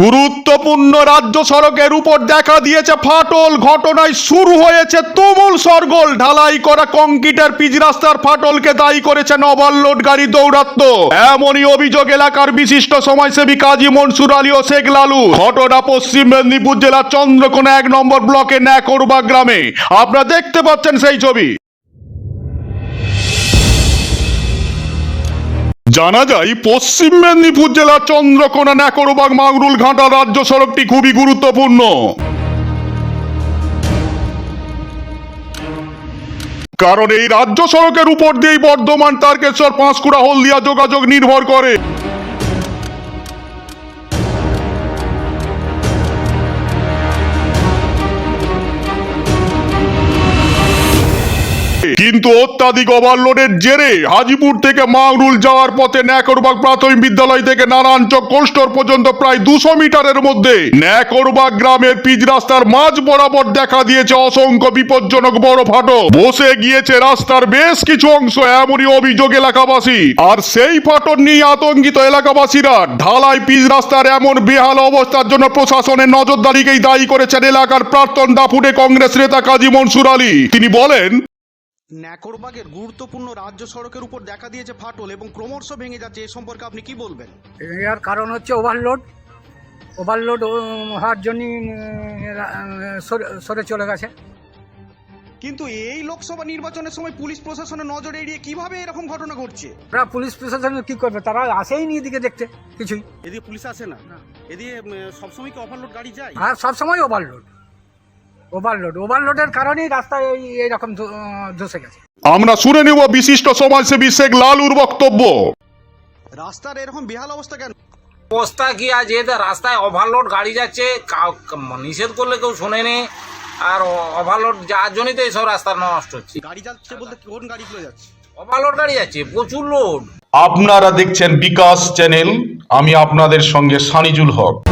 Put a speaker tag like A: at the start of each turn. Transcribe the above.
A: গুরুত্বপূর্ণ রাজ্য সড়কের উপর দেখা দিয়েছে ফাটল। ঘটনায় শুরু হয়েছে তুমুল সরগোল। ঢালাই করা কংক্রিটের পিচ রাস্তার ফাটলকে দায়ী করেছে ওভারলোড গাড়ি দৌরাত্ম এমনই অভিযোগ এলাকার বিশিষ্ট সমাজসেবী কাজী মনসুর আলী ও শেখ লালু। ঘটনা পশ্চিম মেদিনীপুর জেলার চন্দ্রকোনা এক নম্বর ব্লকে ন্যাকরবা গ্রামে। আপনারা দেখতে পাচ্ছেন সেই ছবি। জানা যায়, পশ্চিম মেদিনীপুর জেলার চন্দ্রকোনা ন্যাকরবাগ মাগরুল ঘাটা রাজ্য সড়কটি খুবই গুরুত্বপূর্ণ। কারণ এই রাজ্য সড়কের উপর দিয়েই বর্ধমান, তারকেশ্বর, পাঁশকুড়া, হলদিয়া যোগাযোগ নির্ভর করে। কিন্তু অত্যাধিক ওভারলোডের জেরে হাজিপুর থেকে মাংরুল যাওয়ার পথে ন্যাকরবাগ প্রাথমিক বিদ্যালয় থেকে নারায়ণচক কোস্টর পর্যন্ত প্রায় দুশো মিটারের মধ্যে ন্যাকরবাগ গ্রামের পিচ রাস্তার মাঝ বরাবর দেখা দিয়েছে অসংখ্য বিপজ্জনক বড় ফাটল। বসে গিয়েছে রাস্তার বেশ কিছু অংশ, এমনই অভিযোগ এলাকাবাসী। আর সেই ফাটল নিয়ে আতঙ্কিত এলাকাবাসীরা ঢালাই পিচ রাস্তার এমন বেহাল অবস্থার জন্য প্রশাসনের নজরদারিকেই দায়ী করেছেন এলাকার প্রাক্তন দাপুটে কংগ্রেস নেতা কাজী মনসুর আলী। তিনি বলেন
B: ন্যাকরবাগের গুরুত্বপূর্ণ রাজ্য সড়কের উপর দেখা দিয়েছে ফাটল এবং ক্রমশ ভেঙে যাচ্ছে। এ সম্পর্কে আপনি কি বলবেন?
C: এর কারণ হচ্ছে ওভারলোড ওভারলোড হওয়ার জন্যই সরে- সরে চলে গেছে।
B: কিন্তু এই লোকসভা নির্বাচনের সময় পুলিশ প্রশাসনের নজর এড়িয়ে কীভাবে এরকম ঘটনা ঘটছে?
C: ওরা পুলিশ প্রশাসন কি করবে? তারা আসেই নি এদিকে দেখতে কিছুই।
B: এদিকে পুলিশ আসে না? এদিকে সবসময় কি ওভারলোড গাড়ি যায়?
C: আর সবসময় ওভারলোড ওভারলোড ওভারলোডের কারণেই রাস্তায় এই এইরকম ধ- ধসে গেছে।
A: আমরা শুনে নেব বিশিষ্ট সমাজসেবী শেখ লালুর বক্তব্য।
B: রাস্তার এরকম বেহাল অবস্থা কেন?
D: অবস্থা কি আজ? এদের রাস্তায় ওভারলোড গাড়ি যাচ্ছে কা- নিষেধ করলে কেউ শোনেনি আর ওভারলোড যাওয়ার জন্যই তো এইসব রাস্তা নষ্ট হচ্ছে।
B: গাড়ি যাচ্ছে বলতে কোন গাড়িগুলো যাচ্ছে?
D: ওভারলোড গাড়ি যাচ্ছে প্রচুর লোড
A: আপনারা দেখছেন বিকাশ চ্যানেল। আমি আপনাদের সঙ্গে সানিজুল হক।